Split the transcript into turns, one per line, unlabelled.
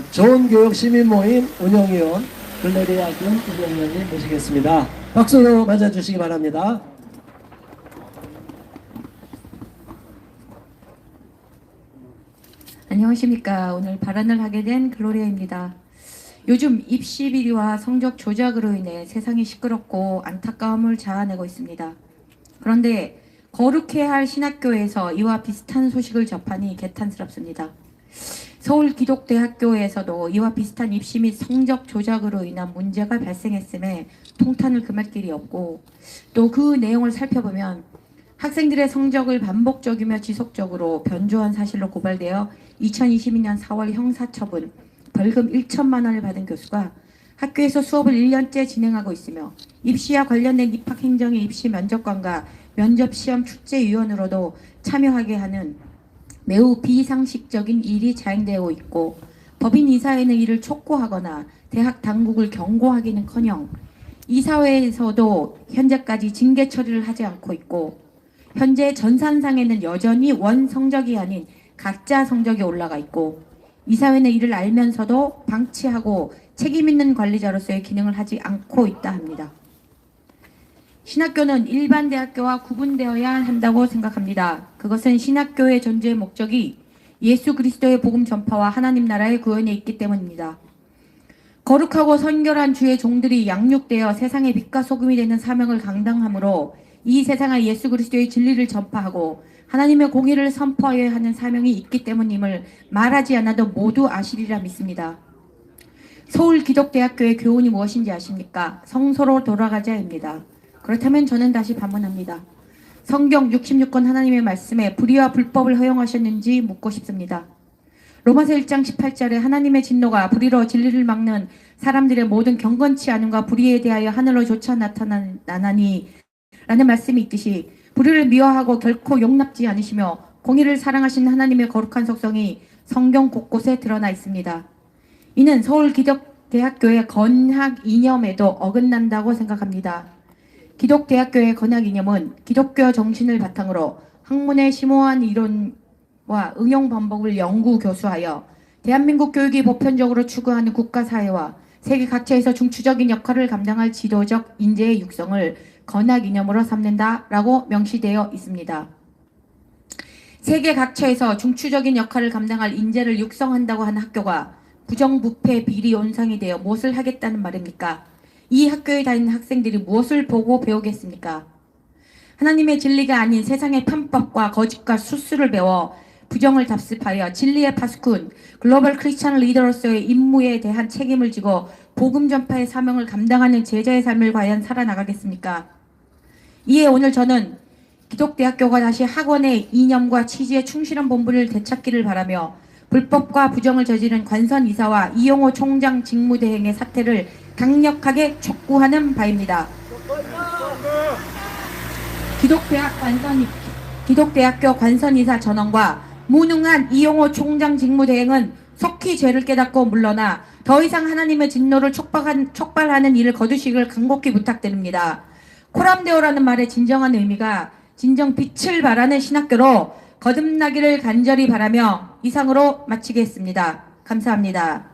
어, 좋은 교육 시민 모임 운영위원 글래리아 군 운영위원님 모시겠습니다. 박수로 맞아주시기 바랍니다.
안녕하십니까. 오늘 발언을 하게 된 글로리아입니다. 요즘 입시 비리와 성적 조작으로 인해 세상이 시끄럽고 안타까움을 자아내고 있습니다. 그런데 거룩해야 할 신학교에서 이와 비슷한 소식을 접하니 개탄스럽습니다. 서울기독대학교에서도 이와 비슷한 입시 및 성적 조작으로 인한 문제가 발생했음에 통탄을 금할 길이 없고 또 그 내용을 살펴보면 학생들의 성적을 반복적이며 지속적으로 변조한 사실로 고발되어 2022년 4월 형사처분 벌금 1천만 원을 받은 교수가 학교에서 수업을 1년째 진행하고 있으며 입시와 관련된 입학 행정의 입시 면접관과 면접 시험 출제위원으로도 참여하게 하는 매우 비상식적인 일이 자행되고 있고 법인 이사회는 이를 촉구하거나 대학 당국을 경고하기는커녕 이사회에서도 현재까지 징계 처리를 하지 않고 있고 현재 전산상에는 여전히 원 성적이 아닌 가짜 성적이 올라가 있고 이사회는 이를 알면서도 방치하고 책임 있는 관리자로서의 기능을 하지 않고 있다 합니다. 신학교는 일반 대학교와 구분되어야 한다고 생각합니다. 그것은 신학교의 존재의 목적이 예수 그리스도의 복음 전파와 하나님 나라의 구원에 있기 때문입니다. 거룩하고 선결한 주의 종들이 양육되어 세상의 빛과 소금이 되는 사명을 감당함으로 이 세상에 예수 그리스도의 진리를 전파하고 하나님의 공의를 선포하여야 하는 사명이 있기 때문임을 말하지 않아도 모두 아시리라 믿습니다. 서울 기독대학교의 교훈이 무엇인지 아십니까? 성소로 돌아가자입니다. 그렇다면 저는 다시 반문합니다. 성경 66권 하나님의 말씀에 불의와 불법을 허용하셨는지 묻고 싶습니다. 로마서 1장 18절에 하나님의 진노가 불의로 진리를 막는 사람들의 모든 경건치 않음과 불의에 대하여 하늘로 조차 나타나니 라는 말씀이 있듯이 불의를 미워하고 결코 용납지 않으시며 공의를 사랑하신 하나님의 거룩한 속성이 성경 곳곳에 드러나 있습니다. 이는 서울 기독대학교의 건학 이념에도 어긋난다고 생각합니다. 기독대학교의 건학 이념은 기독교 정신을 바탕으로 학문의 심오한 이론과 응용 방법을 연구 교수하여 대한민국 교육이 보편적으로 추구하는 국가사회와 세계 각처에서 중추적인 역할을 감당할 지도적 인재의 육성을 건학 이념으로 삼는다라고 명시되어 있습니다. 세계 각처에서 중추적인 역할을 감당할 인재를 육성한다고 하는 학교가 부정부패 비리 온상이 되어 무엇을 하겠다는 말입니까? 이 학교에 다니는 학생들이 무엇을 보고 배우겠습니까? 하나님의 진리가 아닌 세상의 편법과 거짓과 수수를 배워 부정을 답습하여 진리의 파수꾼, 글로벌 크리스찬 리더로서의 임무에 대한 책임을 지고 복음 전파의 사명을 감당하는 제자의 삶을 과연 살아나가겠습니까? 이에 오늘 저는 기독대학교가 다시 학원의 이념과 취지에 충실한 본분을 되찾기를 바라며 불법과 부정을 저지른 관선 이사와 이용호 총장 직무대행의 사태를 강력하게 촉구하는 바입니다. 기독대학 관선 기독대학교 관선이사 전원과 무능한 이용호 총장 직무대행은 속히 죄를 깨닫고 물러나 더 이상 하나님의 진노를 촉발한, 촉발하는 일을 거두시길 간곡히 부탁드립니다. 코람데오라는 말의 진정한 의미가 진정 빛을 발하는 신학교로 거듭나기를 간절히 바라며 이상으로 마치겠습니다. 감사합니다.